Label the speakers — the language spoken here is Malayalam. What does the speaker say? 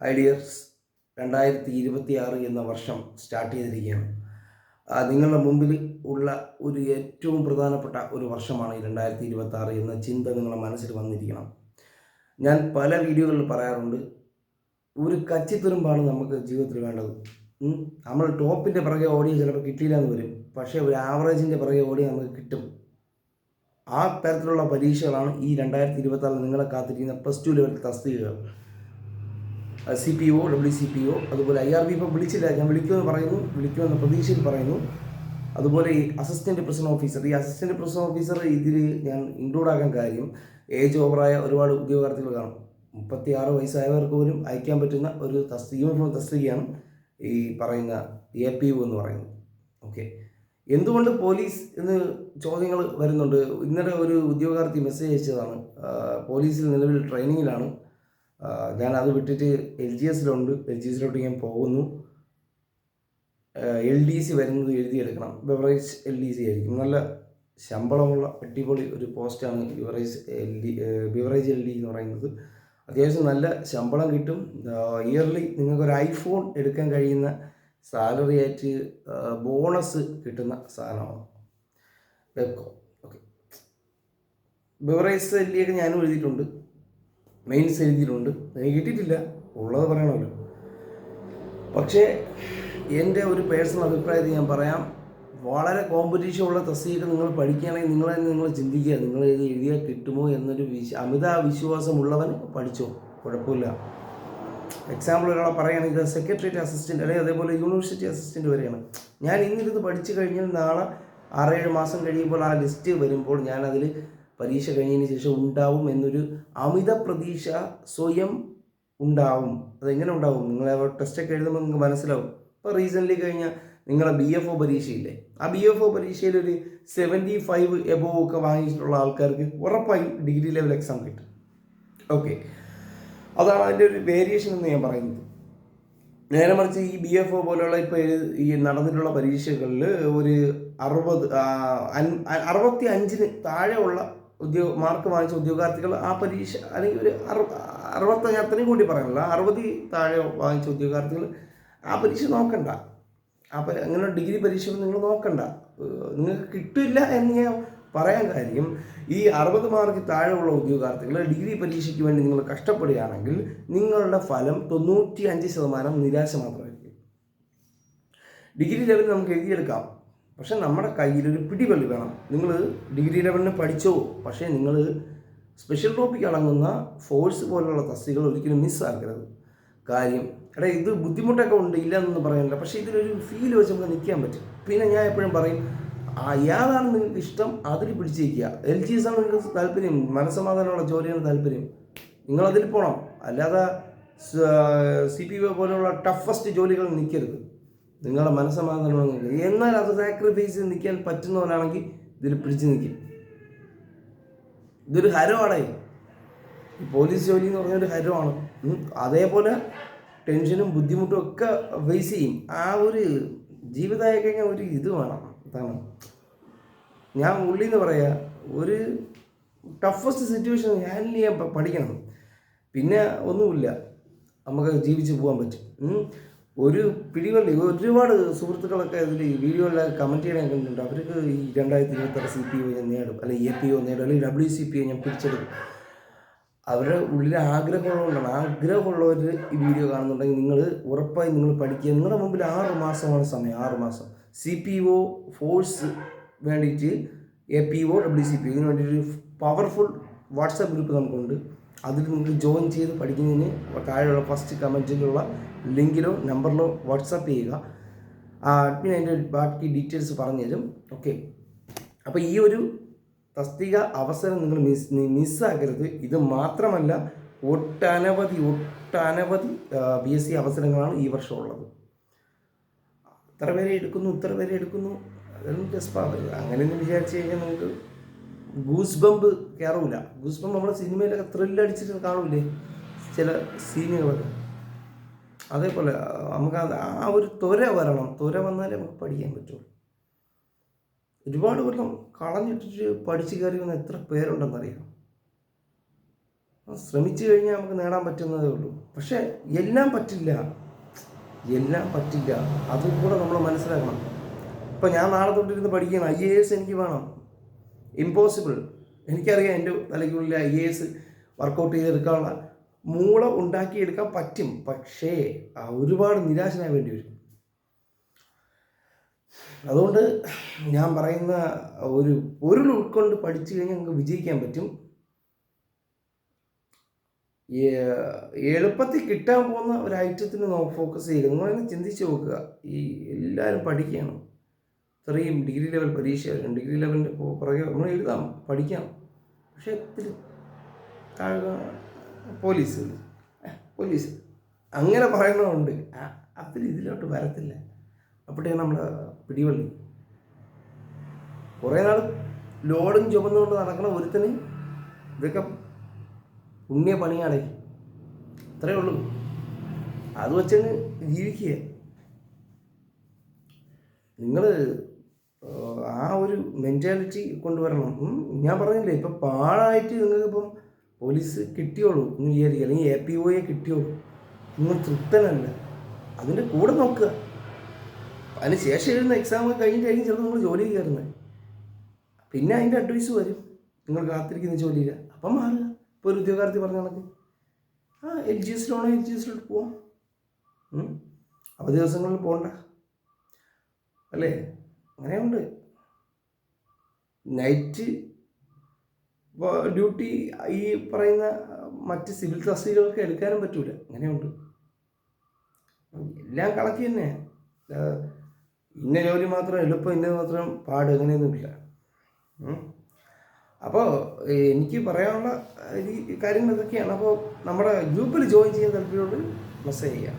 Speaker 1: ഐഡിയർസ് രണ്ടായിരത്തി ഇരുപത്തി ആറ് എന്ന വർഷം സ്റ്റാർട്ട് ചെയ്തിരിക്കുകയാണ്. നിങ്ങളുടെ മുമ്പിൽ ഉള്ള ഒരു ഏറ്റവും പ്രധാനപ്പെട്ട ഒരു വർഷമാണ് ഈ രണ്ടായിരത്തി ഇരുപത്തി ആറ് എന്ന ചിന്ത നിങ്ങളുടെ മനസ്സിൽ വന്നിരിക്കണം. ഞാൻ പല വീഡിയോകളിൽ പറയാറുണ്ട് ഒരു കച്ചിത്തുരുമ്പാണ് നമുക്ക് ജീവിതത്തിൽ വേണ്ടത്. നമ്മൾ ടോപ്പിന്റെ പിറകെ ഓടിയ ചിലപ്പോൾ കിട്ടിയില്ല എന്ന് വരും പക്ഷേ ഒരു ആവറേജിന്റെ പിറകെ ഓടി നമുക്ക് കിട്ടും. ആ തരത്തിലുള്ള പരീക്ഷകളാണ് ഈ രണ്ടായിരത്തി ഇരുപത്തി ആറിൽ നിങ്ങളെ കാത്തിരിക്കുന്ന പ്ലസ് ടു ലെവൽ തസ്തികകൾ. C P O W C P O അതുപോലെ ഐ ആർ ബി ഇപ്പോൾ വിളിച്ചില്ല. ഞാൻ വിളിക്കുമെന്ന് പറയുന്നു. വിളിക്കുമെന്ന പ്രതീക്ഷയിൽ പറയുന്നു. അതുപോലെ ഈ അസിസ്റ്റന്റ് പ്രസിഡന്റ് ഓഫീസർ ഈ അസിസ്റ്റന്റ് പ്രസിഡന്റ് ഓഫീസർ ഇതിൽ ഞാൻ ഇൻക്ലൂഡ് ആക്കാൻ കാര്യം ഏജ് ഓവറായ ഒരുപാട് ഉദ്യോഗാർത്ഥികൾ കാണും. മുപ്പത്തി ആറ് വയസ്സായവർക്ക് പോലും അയക്കാൻ പറ്റുന്ന ഒരു തസ്തി യൂണിഫോം തസ്തികയാണ് ഈ പറയുന്ന എ പി യു എന്ന് പറയുന്നത്. ഓക്കെ എന്തുകൊണ്ട് പോലീസ് എന്ന് ചോദ്യങ്ങൾ വരുന്നുണ്ട്? ഇന്നലെ ഒരു ഉദ്യോഗാർത്ഥി മെസ്സേജ് അയച്ചതാണ്. പോലീസിൽ നിലവിൽ ട്രെയിനിങ്ങിലാണ് ഞാൻ അത് വിട്ടിട്ട് എൽ ജി എസിലുണ്ട്. എൽ ജി എസിലോട്ട് ഞാൻ പോകുന്നു. എൽ ഡി സി വരുന്നത് എഴുതിയെടുക്കണം. ബെവറേജ് എൽ ഡി സി ആയിരിക്കും. നല്ല ശമ്പളമുള്ള അടിപൊളി ഒരു പോസ്റ്റാണ് beverage L D beverage L D എന്ന് പറയുന്നത്. അത്യാവശ്യം നല്ല ശമ്പളം കിട്ടും. ഇയർലി നിങ്ങൾക്കൊരു ഐഫോൺ എടുക്കാൻ കഴിയുന്ന സാലറി ആയിട്ട് ബോണസ് കിട്ടുന്ന സാധനമാണ്. Bevco. Okay. Beverage L D ഒക്കെ ഞാനും എഴുതിയിട്ടുണ്ട്. മെയിൻസ് എഴുതിയിട്ടുണ്ട്. എനിക്ക് കിട്ടിയിട്ടില്ല. ഉള്ളത് പറയണമല്ലോ. പക്ഷേ എന്റെ ഒരു പേഴ്സണൽ അഭിപ്രായത്തിൽ ഞാൻ പറയാം. വളരെ കോമ്പറ്റീഷൻ ഉള്ള തസ്തിക നിങ്ങൾ പഠിക്കുകയാണെങ്കിൽ നിങ്ങൾ തന്നെ നിങ്ങൾ ചിന്തിക്കുക. നിങ്ങൾ ഇത് എഴുതിയാൽ കിട്ടുമോ എന്നൊരു വിശ അമിത വിശ്വാസമുള്ളവൻ പഠിച്ചോ? കുഴപ്പമില്ല. എക്സാമ്പിൾ ഒരാളെ പറയുകയാണെങ്കിൽ സെക്രട്ടേറിയറ്റ് അസിസ്റ്റന്റ് അല്ലെങ്കിൽ അതേപോലെ യൂണിവേഴ്സിറ്റി അസിസ്റ്റന്റ് വരെയാണ്. ഞാൻ ഇന്നിരുന്ന് പഠിച്ചു കഴിഞ്ഞാൽ നാളെ ആറേഴ് മാസം കഴിയുമ്പോൾ ആ ലിസ്റ്റ് വരുമ്പോൾ ഞാനതിൽ പരീക്ഷ കഴിഞ്ഞതിന് ശേഷം ഉണ്ടാവും എന്നൊരു അമിത പ്രതീക്ഷ സ്വയം ഉണ്ടാവും. അതെങ്ങനെ ഉണ്ടാവും? നിങ്ങൾ ടെസ്റ്റൊക്കെ എഴുതുമ്പോൾ നിങ്ങൾക്ക് മനസ്സിലാവും. ഇപ്പോൾ റീസെന്റ്ലി കഴിഞ്ഞാൽ നിങ്ങളുടെ ബി എഫ് ഒ പരീക്ഷയില്ലേ? ആ ബി എഫ് ഒ പരീക്ഷയിൽ ഒരു സെവന്റി ഫൈവ് എബോവ് ഒക്കെ വാങ്ങിച്ചിട്ടുള്ള ആൾക്കാർക്ക് ഉറപ്പായും ഡിഗ്രി ലെവൽ എക്സാം കിട്ടും. ഓക്കെ അതാണ് അതിന്റെ ഒരു വേരിയേഷൻ എന്ന് ഞാൻ പറയുന്നത്. നേരെ മറിച്ച് ഈ ബി എഫ് ഒ പോലെയുള്ള ഇപ്പോൾ ഈ നടന്നിട്ടുള്ള പരീക്ഷകളിൽ ഒരു അറുപത് അറുപത്തി അഞ്ചിന് താഴെയുള്ള ഉദ്യോഗ മാർക്ക് വാങ്ങിച്ച ഉദ്യോഗാർത്ഥികൾ ആ പരീക്ഷ അല്ലെങ്കിൽ ഒരു അറു അറുപത്തഞ്ച് അത്രയും കൂടി പറയാനുള്ള. അറുപത് താഴെ വാങ്ങിച്ച ഉദ്യോഗാർത്ഥികൾ ആ പരീക്ഷ നോക്കണ്ട. ആ അങ്ങനെ ഡിഗ്രി പരീക്ഷ നിങ്ങൾ നോക്കണ്ട. നിങ്ങൾക്ക് കിട്ടില്ല എന്ന് ഞാൻ പറയാൻ കാര്യം ഈ അറുപത് മാർക്ക് താഴെയുള്ള ഉദ്യോഗാർത്ഥികൾ ഡിഗ്രി പരീക്ഷയ്ക്ക് വേണ്ടി നിങ്ങൾ കഷ്ടപ്പെടുകയാണെങ്കിൽ നിങ്ങളുടെ ഫലം തൊണ്ണൂറ്റി അഞ്ച് ശതമാനം നിരാശ മാത്രമായിരിക്കും. ഡിഗ്രി ലെവലിൽ നമുക്ക് എഴുതിയെടുക്കാം. പക്ഷെ നമ്മുടെ കയ്യിലൊരു പിടിവള്ളി വേണം. നിങ്ങൾ ഡിഗ്രി ലെവലിന് പഠിച്ചോ പക്ഷേ നിങ്ങൾ സ്പെഷ്യൽ ടോപ്പിക് അടങ്ങുന്ന ഫോഴ്സ് പോലുള്ള തസ്തികൾ ഒരിക്കലും മിസ്സാക്കരുത് കാര്യം എടാ ഇത് ബുദ്ധിമുട്ടൊക്കെ ഉണ്ട് ഇല്ല എന്നൊന്നും പറയാനില്ല. പക്ഷേ ഇതിലൊരു ഫീൽ വെച്ച് നമുക്ക് നിൽക്കാൻ പറ്റും. പിന്നെ ഞാൻ എപ്പോഴും പറയും ആ യാതാണ് നിങ്ങൾക്ക് ഇഷ്ടം? അതിൽ പിടിച്ചിരിക്കുക. എൽ ജി എസ് ആണ് നിങ്ങൾക്ക് താല്പര്യം മനസ്സമാധാനമുള്ള ജോലിയാണ് താല്പര്യം. നിങ്ങളതിൽ പോകണം അല്ലാതെ സി പി പോലെയുള്ള ടഫസ്റ്റ് ജോലികൾ നിൽക്കരുത്. നിങ്ങളുടെ മനസ്സമാധാനം എന്നാൽ അത് സാക്രിഫൈസ് നിൽക്കാൻ പറ്റുന്നവനാണെങ്കിൽ ഇതിൽ പിടിച്ചു നിൽക്കും. ഇതൊരു ഹരമാണേ. ഈ പോലീസ് ജോലി എന്ന് പറഞ്ഞൊരു ഹരമാണ്. അതേപോലെ ടെൻഷനും ബുദ്ധിമുട്ടും ഒക്കെ ഫേസ് ചെയ്യും. ആ ഒരു ജീവിതമായി കഴിഞ്ഞാൽ ഒരു ഇത് വേണം. അതാണ്. ഞാൻ ഉള്ളിൽ നിന്ന് പറയാ ഒരു ടഫസ്റ്റ് സിറ്റുവേഷൻ ഹാൻഡിൽ ചെയ്യാൻ പഠിക്കണം. പിന്നെ ഒന്നുമില്ല. നമുക്ക് ജീവിച്ച് പോകാൻ പറ്റും. ഒരു പിടിവള്ളി ഒരുപാട് സുഹൃത്തുക്കളൊക്കെ ഇതിൽ വീഡിയോയിലൊക്കെ കമന്റ് ചെയ്യാൻ കണ്ടിട്ടുണ്ട്. അവർക്ക് ഈ രണ്ടായിരത്തി ഇരുപത്താറ് സി പി ഒ ഞാൻ നേടും അല്ലെങ്കിൽ എ പി ഒ നേടും അല്ലെങ്കിൽ ഡബ്ല്യു സി പി ഒ ഞാൻ പിടിച്ചെടുക്കും. അവരുടെ ഉള്ളിൽ ആഗ്രഹമുള്ളതുകൊണ്ടാണ് ആഗ്രഹമുള്ളവർ ഈ വീഡിയോ കാണുന്നുണ്ടെങ്കിൽ നിങ്ങൾ ഉറപ്പായി നിങ്ങൾ പഠിക്കുക. നിങ്ങളുടെ മുമ്പിൽ ആറ് മാസമാണ് സമയം ആറ് മാസം. സി പി ഒ ഫോഴ്സ് വേണ്ടിയിട്ട് A P O W C P O ഇതിന് വേണ്ടിയിട്ട് പവർഫുൾ വാട്സാപ്പ് ഗ്രൂപ്പ് നമുക്കുണ്ട്. അതിൽ നിങ്ങൾ ജോയിൻ ചെയ്ത് പഠിക്കുന്നതിന് താഴെയുള്ള ഫസ്റ്റ് കമന്റിലുള്ള ലിങ്കിലോ നമ്പറിലോ വാട്സപ്പ് ചെയ്യുക. അഡ്മിൻ അതിന്റെ ബാക്കി ഡീറ്റെയിൽസ് പറഞ്ഞു തരും ഓക്കെ അപ്പോൾ ഈ ഒരു തസ്തിക അവസരം നിങ്ങൾ മിസ് മിസ്സാക്കരുത് ഇത് മാത്രമല്ല ഒട്ടനവധി ഒട്ടനവധി ബി എസ് സി അവസരങ്ങളാണ് ഈ വർഷം ഉള്ളത്. ഇത്ര പേരെ എടുക്കുന്നു ഇത്ര പേരെ എടുക്കുന്നു. അതൊന്നും ജസ്റ്റ് ആവരുത് അങ്ങനെയൊന്നും വിചാരിച്ചു കഴിഞ്ഞാൽ നമുക്ക് ഗൂസ് ബമ്പ് കയറൂല ഗൂസ് ബമ്പ് നമ്മുടെ സിനിമയിലൊക്കെ ത്രില്ലടിച്ചിട്ട് കാണൂലേ? ചില സീനുകളൊക്കെ അതേപോലെ നമുക്ക് ആ ഒരു ത്വര വരണം. ത്വര വന്നാലേ നമുക്ക് പഠിക്കാൻ പറ്റുള്ളൂ ഒരുപാട് കൊല്ലം കളഞ്ഞിട്ടിട്ട് പഠിച്ച് കയറി വന്ന എത്ര പേരുണ്ടെന്നറിയാം. ശ്രമിച്ചു കഴിഞ്ഞാൽ നമുക്ക് നേടാൻ പറ്റുന്നതേ ഉള്ളൂ. പക്ഷേ എല്ലാം പറ്റില്ല. എല്ലാം പറ്റില്ല. അതും കൂടെ നമ്മൾ മനസ്സിലാക്കണം. ഇപ്പം ഞാൻ നാളെ തൊട്ടിരുന്ന് പഠിക്കണം. ഐ എ എസ് എനിക്ക് വേണം. ഇമ്പോസിബിൾ എനിക്കറിയാം എന്റെ തലയ്ക്കുള്ളിൽ ഐ എ എസ് വർക്കൗട്ട് ചെയ്തെടുക്കാനുള്ള മൂള ഉണ്ടാക്കിയെടുക്കാൻ പറ്റും. പക്ഷേ ഒരുപാട് നിരാശനായി വേണ്ടി വരും. അതുകൊണ്ട് ഞാൻ പറയുന്ന ഒരു പൊരുൾ ഉൾക്കൊണ്ട് പഠിച്ചു കഴിഞ്ഞാൽ നമുക്ക് വിജയിക്കാൻ പറ്റും. എളുപ്പത്തിൽ കിട്ടാൻ പോകുന്ന ഒരു ഐറ്റത്തിന് ഫോക്കസ് ചെയ്യുക. നിങ്ങളൊന്ന് ചിന്തിച്ച് നോക്കുക. ഈ എല്ലാവരും പഠിക്കുകയാണ്. ഇത്രയും ഡിഗ്രി ലെവൽ പരീക്ഷ ഡിഗ്രി ലെവലിന്റെ പുറകെ നമ്മൾ എഴുതാം പഠിക്കാം. പക്ഷേ ഇത്തിരി പോലീസ് പോലീസ് അങ്ങനെ പറയുന്നതുകൊണ്ട് അവർ ഇതിലോട്ട് വരത്തില്ല. അപ്പോഴേ നമ്മൾ പിടിവള്ളി. കുറേ നാൾ ലോഡും ചുമന്നുകൊണ്ട് നടക്കണ ഒരുത്തന് ഇതൊക്കെ പുണ്യ പണിയാണേ. ഇത്രയേ ഉള്ളൂ. അത് വെച്ചങ്ങ് ജീവിക്കുക. നിങ്ങൾ ആ ഒരു മെന്റാലിറ്റി കൊണ്ടുവരണം. ഞാൻ പറഞ്ഞില്ലേ ഇപ്പം പാഴായിട്ട് നിങ്ങൾക്കിപ്പം പോലീസ് കിട്ടിയോളൂ എന്ന് വിചാരിക്കുക. അല്ലെങ്കിൽ എ പി ഒയെ കിട്ടിയോളൂ. നിങ്ങൾ തൃപ്തനല്ല. അതിന്റെ കൂടെ നോക്കുക. അതിന് ശേഷം എഴുതുന്ന എക്സാം കഴിഞ്ഞിട്ടായിരിക്കും ചിലപ്പോൾ നിങ്ങൾ ജോലി കയറുന്നത്. പിന്നെ അതിന്റെ അഡ്വൈസ് വരും. നിങ്ങൾ കാത്തിരിക്കുന്ന ജോലിയില്ല അപ്പം മാറുക. ഇപ്പോൾ ഒരു ഉദ്യോഗാർത്ഥി പറഞ്ഞ കണക്ക്. ആ എൽ ജി എസിലാണോ എൽ ജി എസിലോട്ട് പോവാം. അവധി ദിവസങ്ങളിൽ പോകണ്ട അല്ലേ? അങ്ങനെയുണ്ട്. നൈറ്റ് ഡ്യൂട്ടി ഈ പറയുന്ന മറ്റ് സിവിൽ തസ്തികൾക്ക് എടുക്കാനും പറ്റൂല. അങ്ങനെയുണ്ട്. എല്ലാം കണക്ക് തന്നെ ഇന്ന ജോലി മാത്രം എളുപ്പം ഇന്നത് മാത്രം പാട് അങ്ങനെയൊന്നുമില്ല. അപ്പോൾ എനിക്ക് പറയാനുള്ള കാര്യങ്ങൾ ഇതൊക്കെയാണ് അപ്പോൾ നമ്മുടെ ഗ്രൂപ്പിൽ ജോയിൻ ചെയ്യാൻ താല്പര്യമുള്ള മെസ്സേജ് ചെയ്യാം.